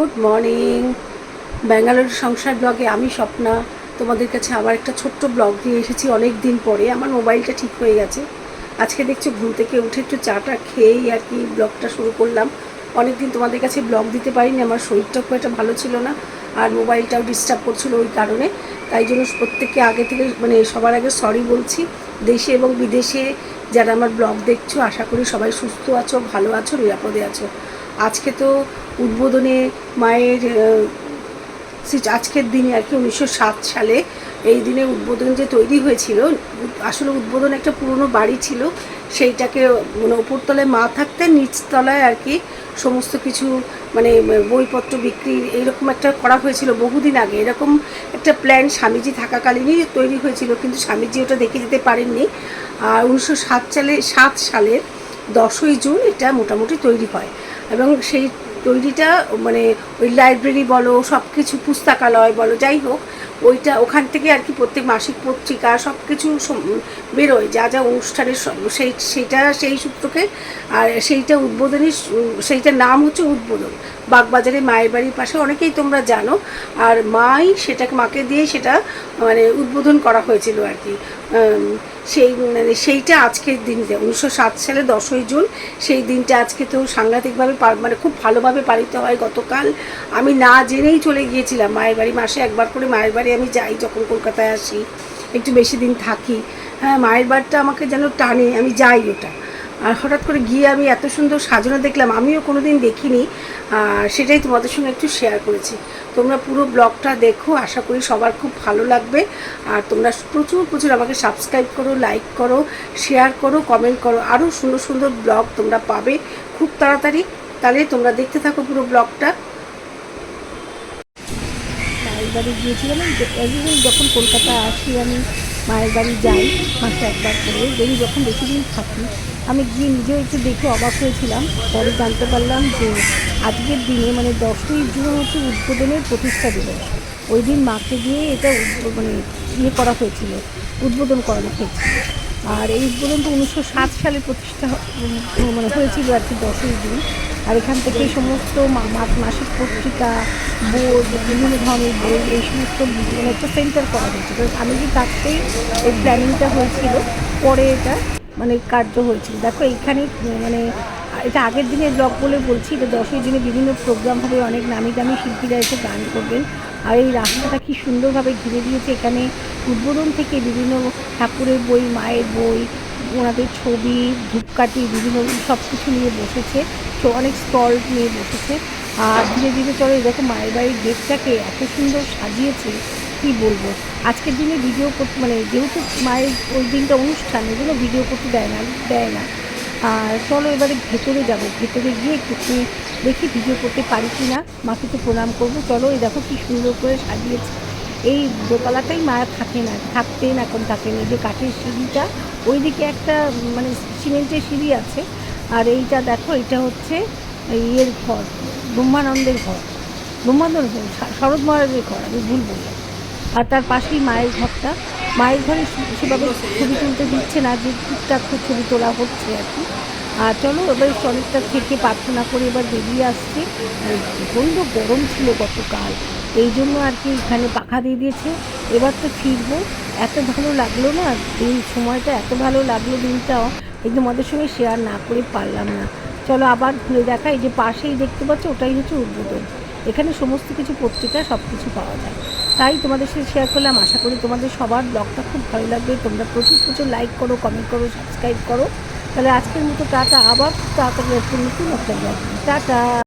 Good morning Bangalore সংসার ব্লগে আমি স্বপ্না। তোমাদের কাছে আবার একটা ছোট্ট ব্লগ নিয়ে এসেছি অনেক দিন পরে। আমার মোবাইলটা ঠিক হয়ে গেছে। আজকে দেখছ ঘুম থেকে উঠে একটু চাটা খেয়েই আর কি ব্লগটা শুরু করলাম। অনেক দিন তোমাদের কাছে ব্লগ দিতে পারিনি, আমার শরীরটা খুব একটা ভালো ছিল না আর মোবাইলটাও ডিস্টার্ব করছিল ওই কারণে। তাই জন্য প্রত্যেককে আগে থেকে মানে সবার আগে সরি বলছি। দেশে এবং বিদেশে যারা আমার ব্লগ দেখছ, আশা করি সবাই সুস্থ আছো, ভালো আছো, নিরাপদে আছো। আজকে তো উদ্বোধনে মায়ের আজকের দিনে আর কি উনিশশো সাত সালে এই দিনে উদ্বোধন যে তৈরি হয়েছিল, আসলে উদ্বোধন একটা পুরনো বাড়ি ছিল, সেইটাকে মানে ওপরতলায় মা থাকতেন, নিচতলায় আর কি সমস্ত কিছু মানে বইপত্র বিক্রি এইরকম একটা করা হয়েছিল বহুদিন আগে। এরকম একটা প্ল্যান স্বামীজি থাকাকালীনই তৈরি হয়েছিল, কিন্তু স্বামীজি ওটা দেখে যেতে পারেননি। আর উনিশশো সাত সালে, সাত সালের দশই জুন এটা মোটামুটি তৈরি হয়। এবং সেই তৈরিটা মানে ওই লাইব্রেরি বলো সব কিছু পুস্তকালয় বলো, যাই হোক, ওইটা ওখান থেকে আর কি প্রত্যেক মাসিক পত্রিকা সব কিছু বেরোয়, যা যা অনুষ্ঠানের সেই, সেইটা, সেই সূত্রকে, আর সেইটা উদ্বোধনী সেইটার নাম হচ্ছে উদ্বোধন। বাগবাজারে মায়ের বাড়ির পাশে, অনেকেই তোমরা জানো, আর মাই সেটাকে, মাকে দিয়ে সেটা মানে উদ্বোধন করা হয়েছিল আর কি। সেই মানে সেইটা আজকের দিনটা। উনিশশো সাত সালে দশই জুন, সেই দিনটা আজকে তো সাংঘাতিকভাবে মানে খুব ভালোভাবে পালিত হয় গতকাল। আমি না জেনেই চলে গিয়েছিলাম। মায়ের বাড়ি মাসে একবার করে মায়ের বাড়ি আমি যাই যখন কলকাতায় আসি। একটু বেশি দিন থাকি। হ্যাঁ মায়ের বাড়িটা আমাকে যেন টানে, আমি যাই ওটা। আর হঠাৎ করে গিয়ে আমি এত সুন্দর সাজানো দেখলাম, আমিও কোনো দিন দেখিনি সেটাই তোমাদের সঙ্গে একটু শেয়ার করেছি। তোমরা পুরো ব্লগটা দেখো, আশা করি সবার খুব ভালো লাগবে। আর তোমরা প্রচুর প্রচুর আমাকে সাবস্ক্রাইব করো লাইক করো শেয়ার করো কমেন্ট করো। আরও সুন্দর সুন্দর ব্লগ তোমরা পাবে খুব তাড়াতাড়ি। তাহলে তোমরা দেখতে থাকো পুরো ব্লগটা। মায়ের বাড়ি গিয়েছিলাম একদিন যখন কলকাতায় আসি আমি, মায়ের বাড়ি যাই মাসে একবার করে। দেখি যখন বেশি দিন থাকি আমি গিয়ে নিজেও একটু দেখে অবাক হয়েছিলাম। পরে জানতে পারলাম যে আজকের দিনে মানে দশই জুন হচ্ছে উদ্বোধনের প্রতিষ্ঠা দিবস। ওই দিন মাকে দিয়ে এটা মানে ইয়ে করা হয়েছিল, উদ্বোধন করানো হয়েছিল। আর এই উদ্বোধনটা উনিশশো সাত সালে প্রতিষ্ঠা মানে হয়েছিল আর কি দশই জুন। আর এখান থেকে সমস্ত মাসিক পত্রিকা, বোর্ড, বিভিন্ন ধরনের বোর্ড এই সমস্ত মানে একটা সেন্টার করা হয়েছে তো আমি যে থাকতেই এই প্ল্যানিংটা হয়েছিল, পরে এটা মানে কার্য হয়েছিল। দেখো এইখানে মানে এটা আগের দিনের ব্লগ বলে বলছি, এটা দশই দিনে বিভিন্ন প্রোগ্রাম হবে, অনেক নামি দামি শিল্পীরা এসে গান করবেন। আর এই রাস্তাটা কি সুন্দরভাবে ঘিরে দিয়েছে এখানে। উদ্বোধন থেকে বিভিন্ন ঠাকুরের বই, মায়ের বই, ওনাদের ছবি, ধূপকাঠি, বিভিন্ন সব কিছু নিয়ে বসেছে। অনেক স্টল নিয়ে বসেছে। আর ধীরে ধীরে চলে, দেখো মায়ের বাড়ির গেটটাকে এত সুন্দর সাজিয়েছে। কি বলব? আজকের দিনে ভিডিও করতে মানে যেহেতু মায়ের ওই দিনটা অনুষ্ঠান ওগুলো ভিডিও করতে দেয় না দেয় না। আর চলো এবারে ভেতরে যাব। ভেতরে গিয়ে একটু দেখি ভিডিও করতে পারি কি না মাকে তো প্রণাম করব। চলো এই দেখো কি সুন্দর করে সাজিয়েছে। এই দোতলাটাই মা থাকে না থাকতেন এখন থাকেন এই যে কাঠের সিঁড়িটা, ওইদিকে একটা মানে সিমেন্টের সিঁড়ি আছে। আর এইটা দেখো এটা হচ্ছে ইয়ের ঘর, ব্রহ্মানন্দের ঘর। ব্রহ্মানন্দ, শরৎ মহারাজের ঘর, আমি ভুল বললাম। আর তার পাশেই মায়ের ঘরটা। মায়ের ঘরে সেভাবে ছবি তুলতে দিচ্ছে না, যে টুকটাক তো ছবি তোলা হচ্ছে আর কি। আর চলো, এবার অনেকটা থেকে প্রার্থনা করে এবার বেরিয়ে আসছে। প্রচণ্ড গরম ছিল গতকাল, এই জন্য আর কি এখানে পাখা দিয়ে দিয়েছে। এবার তো ফিরবো। এত ভালো লাগল না এই সময়টা এত ভালো লাগল দিনটাও, এই তোমাদের সঙ্গে শেয়ার না করে পারলাম না। চলো আবার ঘুরে দেখা, এই যে পাশেই দেখতে পাচ্ছ, ওটাই হচ্ছে উদ্বোধন। এখানে সমস্ত কিছু পত্রিকা সব কিছু পাওয়া যায়। তাই তোমাদের সাথে শেয়ার করলাম। আশা করি তোমাদের সবার ব্লগটা খুব ভালো লাগবে। তোমরা প্রচুর প্রচুর লাইক করো কমেন্ট করো সাবস্ক্রাইব করো। তাহলে আজকের মতো টাটা। আবার তাড়াতাড়ি নতুন একটা ব্লগ টাটা!